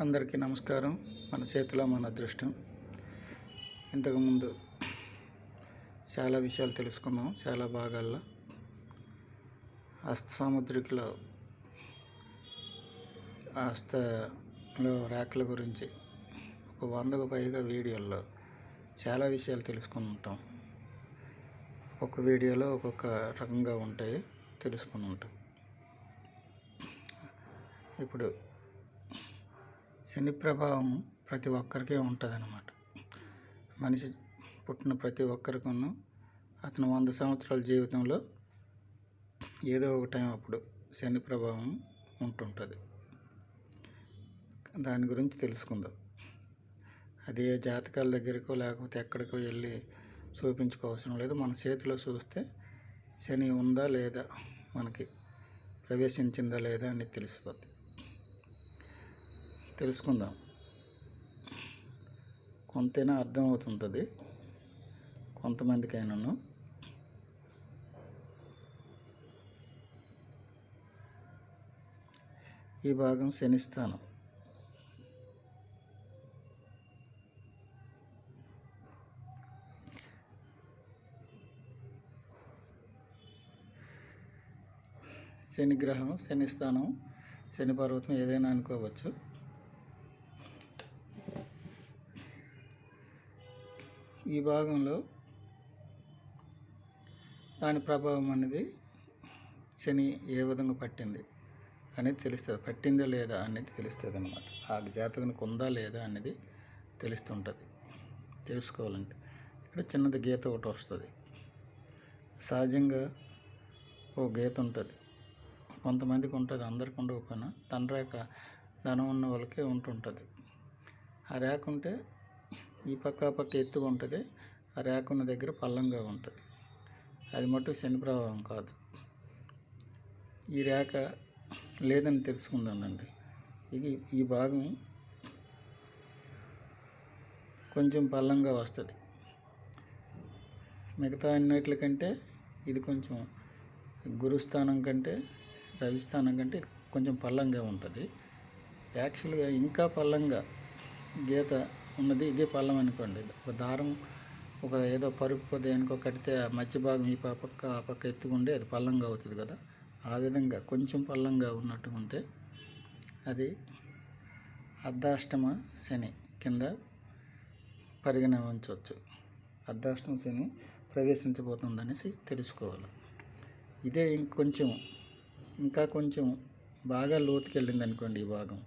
అందరికీ నమస్కారం. మన చేతిలో మన అదృష్టం. ఇంతకుముందు చాలా విషయాలు తెలుసుకున్నాం చాలా భాగాల్లో. హస్త సాముద్రికలో హస్తలో రేఖల గురించి ఒక వందకు పైగా వీడియోల్లో చాలా విషయాలు తెలుసుకుని ఉంటాం. ఒక్కొక్క వీడియోలో ఒక్కొక్క రకంగా ఉంటాయి తెలుసుకుని ఉంటాం. ఇప్పుడు శని ప్రభావం ప్రతి ఒక్కరికే ఉంటుంది అన్నమాట మనిషి పుట్టిన ప్రతి ఒక్కరికను అతను వంద సంవత్సరాల జీవితంలో ఏదో ఒక టైం అప్పుడు శని ప్రభావం ఉంటుంటుంది. దాని గురించి తెలుసుకుందాం. అది ఏ జాతకాల దగ్గరకో లేకపోతే ఎక్కడికో వెళ్ళి చూపించుకోవసరం లేదు. మన చేతిలో చూస్తే శని ఉందా లేదా మనకి ప్రవేశించిందా లేదా అని తెలిసిపోతుంది తెలుసుకుందాం. కొంతైనా అర్థమవుతుంటుంది కొంతమందికైనాను. ఈ భాగం శనిస్థానం శనిగ్రహం శనిస్థానం శని స్థానం శని పర్వతం ఏదైనా అనుకోవచ్చు. ఈ భాగంలో దాని ప్రభావం అనేది శని ఏ విధంగా పట్టింది అనేది తెలుస్తుంది. పట్టిందా లేదా అనేది తెలుస్తుంది అనమాట ఆ జాతకునికి ఉందా లేదా అనేది తెలుస్తుంటుంది. తెలుసుకోవాలంటే ఇక్కడ చిన్నది గీత ఒకటి వస్తుంది. సహజంగా ఓ గీత ఉంటుంది. కొంతమందికి ఉంటుంది అందరికి ఉండకపోయినా దాని రేఖ ధనం ఉన్న వాళ్ళకే ఉంటుంటుంది. ఆ రేఖ ఉంటే ఈ పక్క పక్క ఎత్తుగా ఉంటుంది. ఆ రేఖ ఉన్న దగ్గర పల్లంగా ఉంటుంది. అది మటుకు శని ప్రభావం కాదు. ఈ రేఖ లేదని తెలుసుకుందానండి ఇది ఈ భాగం కొంచెం పల్లంగా వస్తుంది. మిగతా అన్నిటికంటే ఇది కొంచెం గురుస్థానం కంటే రవిస్థానం కంటే కొంచెం పల్లంగా ఉంటుంది. యాక్చువల్గా ఇంకా పల్లంగా గీత ఉన్నది ఇదే పళ్ళం అనుకోండి. ఒక దారం ఒక ఏదో పరుపు దేనికో కడితే ఆ మధ్య భాగం ఈ పక్క ఆ పక్క ఎత్తుకుంటే అది పల్లంగా అవుతుంది కదా. ఆ విధంగా కొంచెం పల్లంగా ఉన్నట్టు ఉంటే అది అర్ధాష్టమ శని కింద పరిగణించవచ్చు. అర్ధాష్టమ శని ప్రవేశించబోతుందనేసి తెలుసుకోవాలి. ఇదే ఇంకొంచెం ఇంకా కొంచెం బాగా లోతుకెళ్ళింది అనుకోండి ఈ భాగం.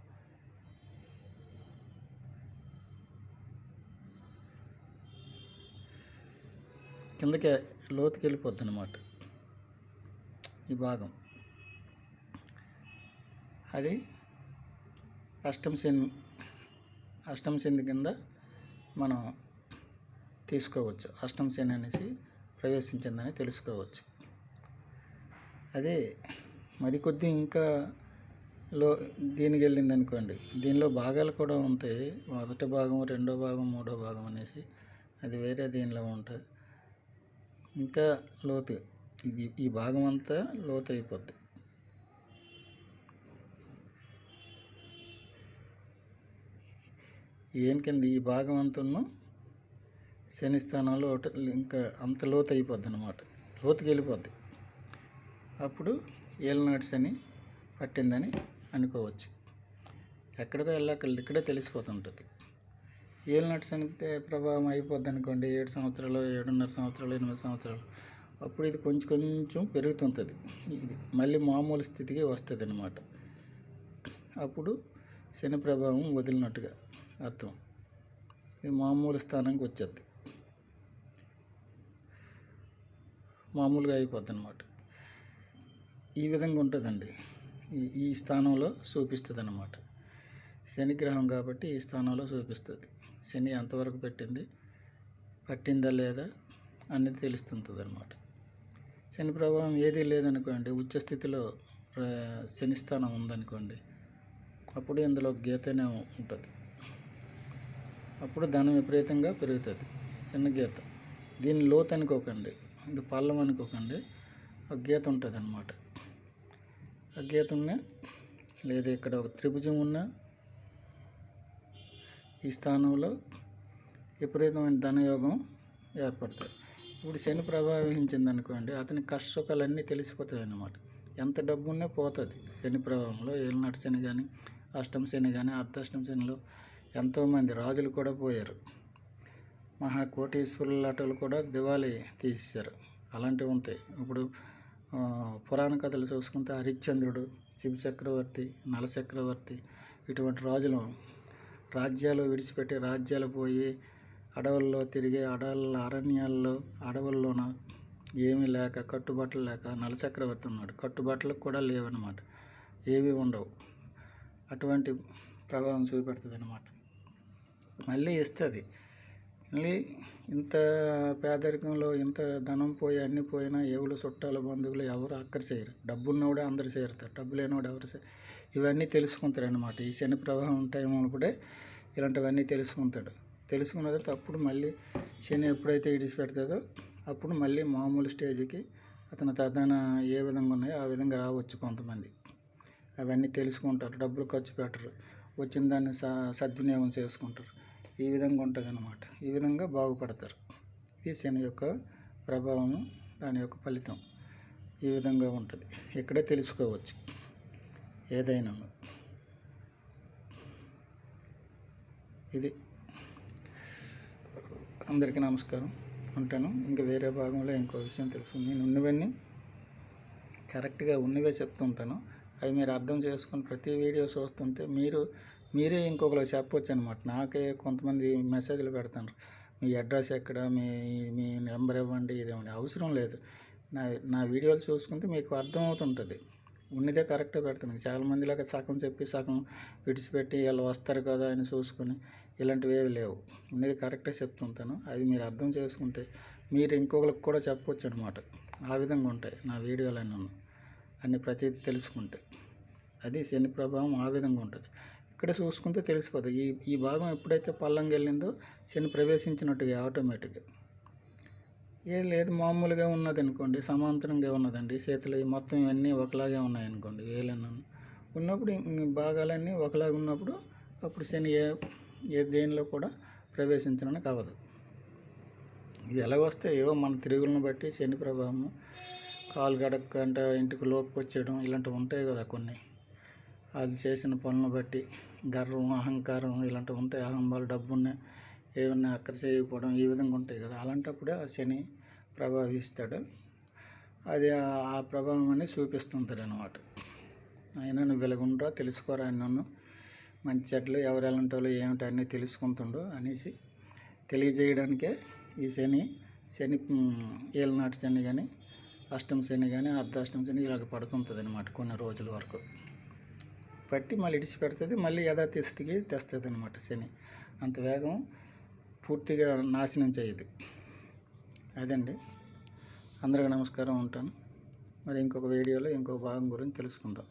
కిందకి లోతుకి వెళ్ళిపోద్ది అనమాట ఈ భాగం. అది అష్టం శని అష్టం శని కింద మనం తీసుకోవచ్చు. అష్టం శని అనేసి ప్రవేశించిందని తెలుసుకోవచ్చు. అదే మరికొద్ది ఇంకా లో దీనికి వెళ్ళింది అనుకోండి దీనిలో భాగాలు కూడా ఉంటాయి. మొదటి భాగం రెండో భాగం మూడో భాగం అనేసి అది వేరే దీనిలో ఉంటుంది. ఇంకా లోతు. ఇది ఈ భాగం అంతా లోతు అయిపోద్ది ఏం కింద ఈ భాగం అంతను శని స్థానంలో ఒకటి ఇంకా అంత లోతు అయిపోద్ది అనమాట లోతుకి వెళ్ళిపోద్ది అప్పుడు ఏలనాటి శని పట్టిందని అనుకోవచ్చు. ఎక్కడికో వెళ్ళక్కర్లేదు ఇక్కడే తెలిసిపోతుంటుంది. ఏళ్ళు శని ప్రభావం అయిపోద్ది అనుకోండి ఏడు సంవత్సరాలు ఏడున్నర సంవత్సరాలు ఎనిమిది సంవత్సరాలు. అప్పుడు ఇది కొంచెం కొంచెం పెరుగుతుంటుంది. ఇది మళ్ళీ మామూలు స్థితికి వస్తుంది అనమాట అప్పుడు శని ప్రభావం వదిలినట్టుగా అర్థం. ఇది మామూలు స్థానానికి వచ్చేది. మామూలుగా అయిపోద్ది అనమాట ఈ విధంగా ఉంటుందండి. ఈ ఈ స్థానంలో చూపిస్తుంది అనమాట శనిగ్రహం కాబట్టి ఈ స్థానంలో చూపిస్తుంది. శని ఎంతవరకు పెట్టింది. పట్టిందా లేదా అనేది తెలుస్తుంటుంది అనమాట శని ప్రభావం ఏదీ లేదనుకోండి ఉచ్చస్థితిలో శని స్థానం ఉందనుకోండి అప్పుడు ఇందులో గీతనే ఉంటుంది. అప్పుడు ధనం విపరీతంగా పెరుగుతుంది. చిన్న గీత. దీన్ని లోతు అనుకోకండి ఇది పల్లం అనుకోకండి ఒక గీత ఉంటుంది అనమాట ఆ గీత ఉన్నా లేదా ఇక్కడ ఒక త్రిభుజం ఉన్నా ఈ స్థానంలో విపరీతమైన ధనయోగం ఏర్పడుతుంది. ఇప్పుడు శని ప్రభావించింది అనుకోండి అతని కష్టసుఖాలన్నీ తెలిసిపోతాయి అన్నమాట ఎంత డబ్బు ఉన్నా పోతుంది శని ప్రభావంలో. ఏలినాటి శని కానీ అష్టమ శని కానీ అర్ధాష్టం శనిలో ఎంతోమంది రాజులు కూడా పోయారు. మహా లాటలు కూడా దివాళీ తీసేశారు. అలాంటివి ఉంటాయి. ఇప్పుడు పురాణ కథలు చూసుకుంటే హరిశ్చంద్రుడు శివ చక్రవర్తి నల చక్రవర్తి ఇటువంటి రాజులు రాజ్యాలు విడిచిపెట్టి రాజ్యాలు పోయి అడవుల్లో తిరిగి అడవుల అరణ్యాల్లో అడవుల్లోన ఏమీ లేక కట్టుబట్టలు లేక నల చక్రవర్తి ఉన్నాడు. కట్టుబట్టలకు కూడా లేవన్నమాట ఏవి ఉండవు. అటువంటి ప్రభావం చూపెడుతుంది అనమాట మళ్ళీ ఇస్తుంది. మళ్ళీ ఇంత పేదరికంలో ఇంత ధనం పోయి అన్ని పోయినా ఎవరు చుట్టాలు బంధువులు ఎవరు అక్కడ చేయరు. డబ్బు అందరు చేరుతారు. డబ్బు లేనివాడు ఎవరు చేయరు ఇవన్నీ తెలుసుకుంటారు అనమాట ఈ శని ప్రభావం టైం కూడా ఇలాంటివన్నీ తెలుసుకుంటాడు. తెలుసుకున్న తర్వాత అప్పుడు మళ్ళీ శని ఎప్పుడైతే ఇడిచిపెడుతుందో అప్పుడు మళ్ళీ మామూలు స్టేజ్కి అతని తదన ఏ విధంగా ఉన్నాయో ఆ విధంగా రావచ్చు కొంతమంది. అవన్నీ తెలుసుకుంటారు. డబ్బులు ఖర్చు పెట్టరు. వచ్చిన దాన్ని స సద్వినియోగం చేసుకుంటారు. ఈ విధంగా ఉంటుంది అన్నమాట ఈ విధంగా బాగుపడతారు. ఇది శని యొక్క ప్రభావం దాని యొక్క ఫలితం ఈ విధంగా ఉంటుంది. ఇక్కడే తెలుసుకోవచ్చు. ఏదైనా ఇది. అందరికీ నమస్కారం. ఉంటాను. ఇంకా వేరే భాగంలో ఇంకో విషయం తెలుసు. నేను ఉన్నవన్నీ కరెక్ట్గా ఉన్నవే చెప్తుంటాను. అవి మీరు అర్థం చేసుకుని ప్రతి వీడియో చూస్తుంటే మీరు మీరే ఇంకొకరికి చెప్పొచ్చు అనమాట నాకే కొంతమంది మెసేజ్లు పెడతారు మీ అడ్రస్ ఎక్కడ? మీ మీ నెంబర్ ఇవ్వండి ఇదేమండి అవసరం లేదు. నా నా వీడియోలు చూసుకుంటే మీకు అర్థమవుతుంటుంది. ఉన్నదే కరెక్ట్గా పెడతాను. చాలామందిలాగా సగం చెప్పి సగం విడిచిపెట్టి వాళ్ళు వస్తారు కదా అని చూసుకొని ఇలాంటివి ఏవి లేవు. ఉన్నది కరెక్ట్గా చెప్తుంటాను. అది మీరు అర్థం చేసుకుంటే మీరు ఇంకొకరికి కూడా చెప్పొచ్చు అనమాట ఆ విధంగా ఉంటాయి నా వీడియోలు అన్నీ అన్ని ప్రతిదీ తెలుసుకుంటే. అది శని ప్రభావం ఆ విధంగా ఉంటుంది. ఇక్కడ చూసుకుంటే తెలిసిపోతుంది ఈ ఈ భాగం ఎప్పుడైతే పల్లంకి వెళ్ళిందో శని ప్రవేశించినట్టుగా ఆటోమేటిక్గా. ఏది లేదు మామూలుగా ఉన్నది అనుకోండి సమాంతరంగా ఉన్నదండి. చేతులు మొత్తం ఇవన్నీ ఒకలాగే ఉన్నాయనుకోండి వేలన్నీ ఉన్నప్పుడు భాగాలన్నీ ఒకలాగా ఉన్నప్పుడు అప్పుడు శని ఏ ఏ దేనిలో కూడా ప్రవేశించడానికి అవ్వదు ఇవి ఎలాగొస్తే ఏవో మన తిరుగులను బట్టి శని ప్రభావము కాలు గడక అంటే ఇంటికి లోపుకొచ్చేయడం ఇలాంటివి ఉంటాయి కదా కొన్ని. అది చేసిన పనులను బట్టి గర్వం అహంకారం ఇలాంటివి ఉంటాయి. అహంబాలు డబ్బున్న ఏమన్నా అక్కడ చేయకపోవడం ఈ విధంగా ఉంటాయి కదా. అలాంటప్పుడే ఆ శని ప్రభావిస్తాడు. అది ఆ- ప్రభావం అనేది చూపిస్తుంటాడు అనమాట అయినా నువ్వు వెలుగుండ్రా తెలుసుకోరా అని నన్ను. మంచి చెట్లు ఎవరు ఎలాంటి వాళ్ళు ఏమిటి అన్నీ తెలుసుకుంటుండో అనేసి తెలియజేయడానికే ఈ శని శని ఏలనాటి శని కానీ అష్టమ శని కానీ అర్ధాష్టమ శని ఇలాగ పడుతుంటుంది అనమాట కొన్ని రోజుల వరకు. పట్టి మళ్ళీ ఇడిచి పెడుతుంది మళ్ళీ యథాతిస్థితికి తెస్తుంది అనమాట శని. అంత వేగం పూర్తిగా నాశనం చేయదు. అదండి. అందరికీ నమస్కారం ఉంటాను. మరి ఇంకొక వీడియోలో ఇంకొక భాగం గురించి తెలుసుకుందాం.